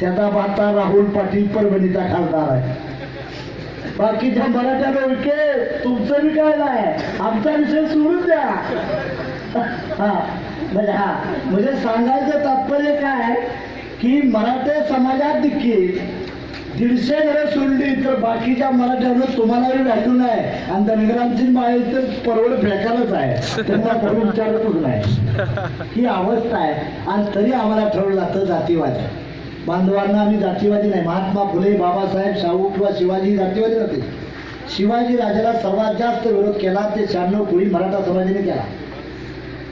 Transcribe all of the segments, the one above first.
त्याचा भाता राहुल पाटील परभणीचा खासदार आहे. बाकीच्या मराठा विके तुमचं बी काय नाही? आमचा विषय सोडून द्या. हा म्हणजे हा म्हणजे सांगायचं तात्पर्य काय की मराठा समाजात देखील दीडशे घरं सोडली तर बाकीच्या मराठ्यानं तुम्हालाही व्हॅल्यू नाही. आणि धनगरांची माळी तर परवड फेकायलाच आहे. त्यांना करून विचारतच नाही. ही अवस्था आहे. आणि तरी आम्हाला ठरवलं जातं जातीवाद. आहे. बांधवांना आम्ही जातीवादी नाही. महात्मा फुले बाबासाहेब शाहू किंवा शिवाजी जातीवादी नव्हते. शिवाजी राजाला सर्वात जास्त विरोध केला ते शहाण्णव कोळी मराठा समाजाने केला.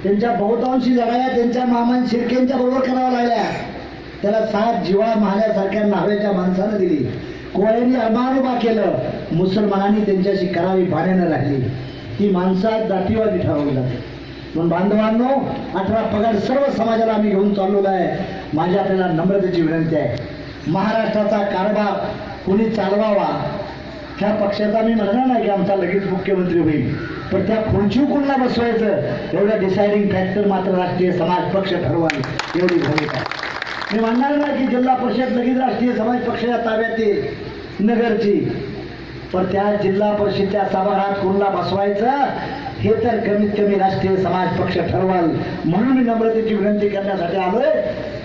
त्यांच्या बहुतांशी लढाया त्यांच्या मामान शिर्केंच्या बरोबर कराव्या लागल्या. त्याला सात जिवा महाल्यासारख्या नाव्याच्या माणसानं दिली. कोळ्यांनी अरमान उभा केलं. मुसलमानांनी त्यांच्याशी करावी पाण्यानं राहिली. ही माणसात जातीवादी ठरवली जाते म्हणून बांधवांनो अठरा पगार सर्व समाजाला आम्ही घेऊन चाललेलो आहे. माझी आपल्याला नम्रतेची विनंती आहे. महाराष्ट्राचा कारभार कुणी चालवावा ह्या पक्षाचा मी म्हणणार नाही की आमचा लगेच मुख्यमंत्री होईल. पण त्या खुर्ची कुणला बसवायचं? एवढं डिसाइडिंग फॅक्टर मात्र राष्ट्रीय समाज पक्ष ठरवावी एवढी भूमिका मी म्हणणार नाही की जिल्हा परिषद लगेच राष्ट्रीय समाज पक्षाच्या ताब्यात येईल नगरची. पण त्या जिल्हा परिषदच्या सभागृहात कुणला बसवायचं? हे तर कमीत कमी राष्ट्रीय समाज पक्ष ठरवाल. म्हणून मी नम्रतेची विनंती करण्यासाठी आलोय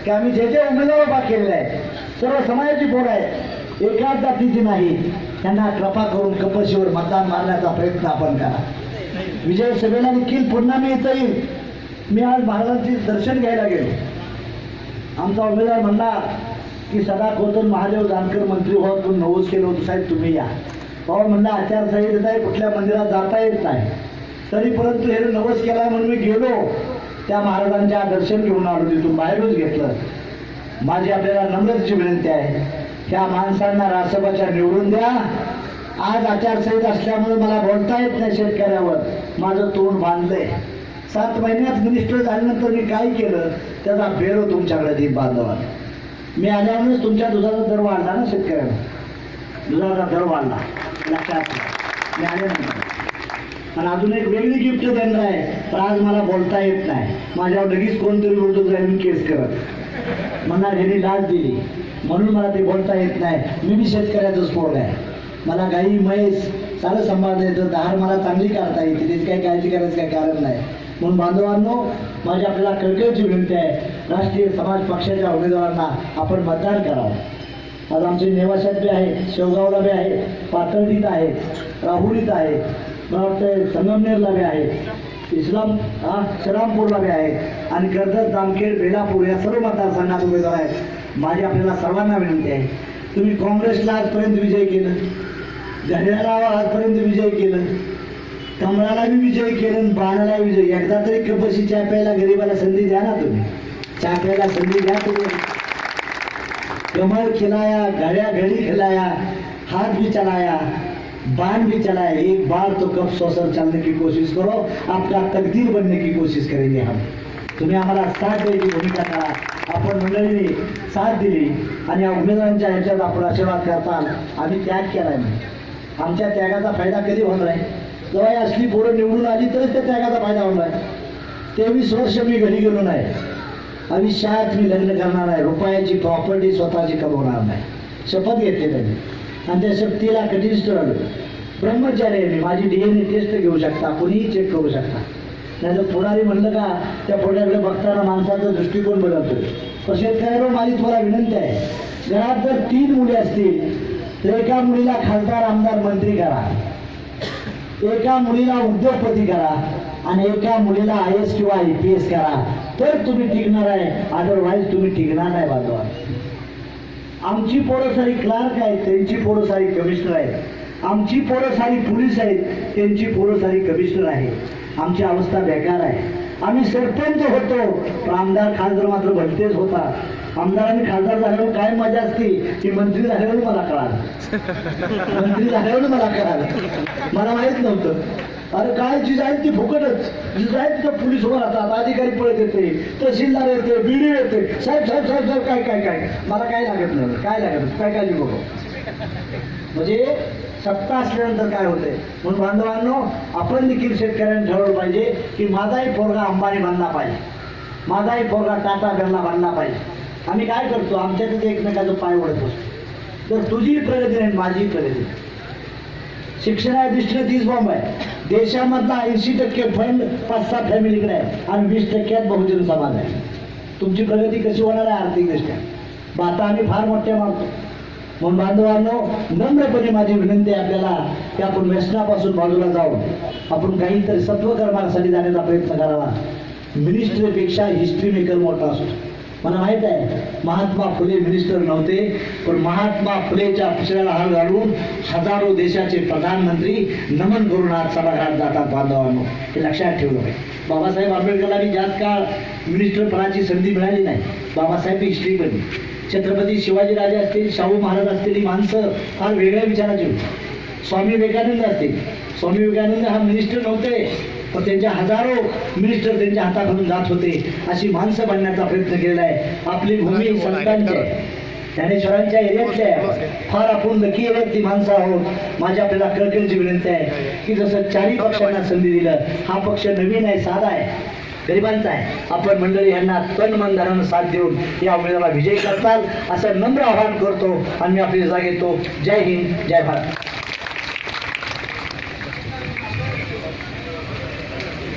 की आम्ही जे जे उमेदवार उभा केलेले आहेत सर्व समाजाची पोरं आहे एकाच जातीची नाही. त्यांना कृपा करून कपशीवर मतदान मारण्याचा प्रयत्न आपण करा. विजय सभेला देखील पुन्हा मी इथं येईल मी आज महाराजांचे दर्शन घ्यायला गेलो. आमचा उमेदवार म्हणला की सदा कोतन महादेव जानकर मंत्री व्हा तुम्ही नवोज केलं होतं साहेब तुम्ही या. बाबा म्हणला आचारसंहिता आहे कुठल्या मंदिरात जाता येत नाही. तरी परंतु हे नवस केला म्हणून मी गेलो. त्या महाराजांच्या दर्शन घेऊन आलो. तिथून बाहेरच घेतलं. माझी आपल्याला नम्रतेची विनंती आहे. त्या माणसांना राज्यसभाच्या निवडून द्या. आज आचारसंहिता असल्यामुळे मला बोलता येत नाही शेतकऱ्यावर. माझं तोंड बांधलंय. सात महिन्यात मिनिस्टर झाल्यानंतर मी काय केलं? त्याचा फेरो तुमच्याकडे ती बांधवा मी आल्यामुळेच तुमच्या दुधाचा दर वाढला ना शेतकऱ्यांना. दुधाचा दर वाढला. लक्षात मी आल्यानंतर. आणि अजून एक वेगळी गिफ्ट त्यांना आहे. पण आज मला बोलता येत नाही. माझ्यावर लगेच कोणतरी बोलतो जाईल मी केस करत. म्हणणार ह्यांनी लाच दिली. म्हणून मला ते बोलता येत नाही. मी बी शेतकऱ्याचंच पोरग आहे. मला गाई म्हैस सारं सांभाळता येतं. धार मला चांगली काढता येते. त्याची काही काळजी करायचं काही कारण नाही. म्हणून बांधवांनो माझी आपल्याला कळकळीची विनंती आहे. राष्ट्रीय समाज पक्षाच्या उमेदवारांना आपण मतदान करावं. आज आमचे नेवाशात बी आहे शेवगावला बी आहे पाथर्डीत आहे राहुरीत आहे मला वाटतं संगमनेरला बी आहे. इस्लाम हा श्रीरामपूरला बी आहे. आणि कर्जत जामखेड बेलापूर या सर्व मतदारसंघात उमेदवार आहेत. माझी आपल्याला सर्वांना विनंती आहे. तुम्ही काँग्रेसला आजपर्यंत विजय केलं. घड्याला आजपर्यंत विजय केलं. कमळाला बी विजय केलं आणि बाणाला विजय. एकदा तरी कपशी चहा प्यायला गरीबाला संधी द्या ना तुम्ही. चहा प्यायला संधी द्या तुम्ही. कमळ खिलाया घड्या घड़ी खिलाया हात भी चलाया बाण भी चलाया एक बार तो कब सौ सर चलने की कोशिश करो आपका तकदीर बनने की कोशिश करेंगे हम। तुम्ही आम्हाला साथ द्यायची भूमिका करा। आपण मंडळीने साथ दिली आणि या उमेदवारांच्या ह्याच्यात आपण आशीर्वाद करताल आम्ही त्याग केलाय नाही आमच्या त्यागाचा फायदा कधी होणार आहे? जेव्हा असली पोरं निवडून आली तरच त्या त्यागाचा फायदा होणार आहे. तेवीस वर्ष मी घरी गेलो नाही. आयुष्यात मी लग्न करणार आहे रुपयाची प्रॉपर्टी स्वतःची कमवणार नाही. शपथ घेतली त्यांनी. आणि त्या शक्तीला कनिष्ठ ब्रह्मचारी आहे मी माझी डी एन ए टेस्ट घेऊ शकता कुणीही चेक करू शकता. नाही तर पुढारी म्हणलं का त्या पुढ्याकडे बघताना माणसाचा दृष्टिकोन बदलतो तर शेतकऱ्यावर माझी तुम्हाला विनंती आहे. घरात जर तीन मुली असतील तर एका मुलीला खासदार आमदार मंत्री करा. एका मुलीला उद्योगपती करा आणि एका मुलीला आय एस किंवा आय पी एस करा. तर तुम्ही टिकणार आहे. अदरवाईज तुम्ही टिकणार नाही बाजूला. आमची पोरं सारी क्लार्क आहेत त्यांची पोरं सारी कमिशनर आहेत. आमची पोरं सारी पोलीस आहेत त्यांची पोरं सारी कमिशनर आहे. आमची अवस्था बेकार आहे. आम्ही सरपंच होतो पण आमदार खासदार मात्र भलतेच होता. आमदार आणि खासदार झाल्यावर काय मजा असते? की मंत्री झाल्यावर मला कळाल. मंत्री झाल्यावर मला कळाल. मला माहीत नव्हतं. अरे काय जी जाईल ती फुकटच. जी जाईल तिथं पोलीस उभं राहतात अधिकारी पळत येते तहसीलदार येते बीडी येते. साहेब साहेब साहेब साहेब काय काय काय? मला काय लागत नाही काय लागत काय काय काळजी बघू म्हणजे सत्ता असल्यानंतर काय होते म्हणून बांधवांनो आपण देखील शेतकऱ्यांनी ठरवलं पाहिजे की माझाही पोरगा अंबानी बांधला पाहिजे. माझाही पोरगा टाटा बिर्ला बांधला पाहिजे. आम्ही काय करतो? आमच्यातच एकमेकाचं पाय ओढत असतो तर तुझी प्रगती नाही माझी प्रगती शिक्षणाच्या दृष्टीने तीच बॉम्ब आहे. देशामधला ऐंशी टक्के फंड पाच सात फॅमिलीकडे आहे आणि वीस टक्क्यात बहुजन समाज आहे. तुमची प्रगती कशी होणार आहे आर्थिकदृष्ट्या आता आम्ही फार मोठ्या मागतो. म्हणून बांधवांनो नम्रपणे माझी विनंती आहे आपल्याला की आपण व्यसनापासून बाजूला जाऊ आपण काहीतरी सत्वकर्मासाठी जाण्याचा प्रयत्न करावा. मिनिस्ट्रीपेक्षा हिस्ट्री मेकर मोठा असतो मला माहीत आहे महात्मा फुले मिनिस्टर नव्हते पण महात्मा फुलेच्या पिशव्याला हार घालून हजारो देशाचे प्रधानमंत्री नमन करून आज सभागृहात जातात बांधवांनो. हे लक्षात ठेवलं पाहिजे. बाबासाहेब आंबेडकरला मी जास्त काळ मिनिस्टरपणाची संधी मिळाली नाही. बाबासाहेब हिस्ट्री बनली छत्रपती शिवाजीराजे असतील शाहू महाराज असतील ही माणसं फार वेगळ्या विचाराची होती. स्वामी विवेकानंद असतील. स्वामी विवेकानंद हा मिनिस्टर नव्हते. पण त्यांच्या हजारो मिनिस्टर त्यांच्या हाताखालून जात होते अशी माणसं बनण्याचा प्रयत्न केलेला आहे. आपली भूमी संतांची आहे. ज्ञानेश्वरांच्या एरियातली आहे. फार आपण नक्की एरियातली माणसं आहोत. माझी आपल्याला कळकळीची विनंती आहे की जसं चारही पक्षांना संधी दिलं हा पक्ष नवीन आहे साधा आहे. गरिबांचा आहे. आपण मंडळी यांना तन मन धनानं साथ देऊन या उमेदवाराला विजयी करताल असं नम्र आवाहन करतो आणि मी आपली जागा घेतो. जय हिंद जय भारत.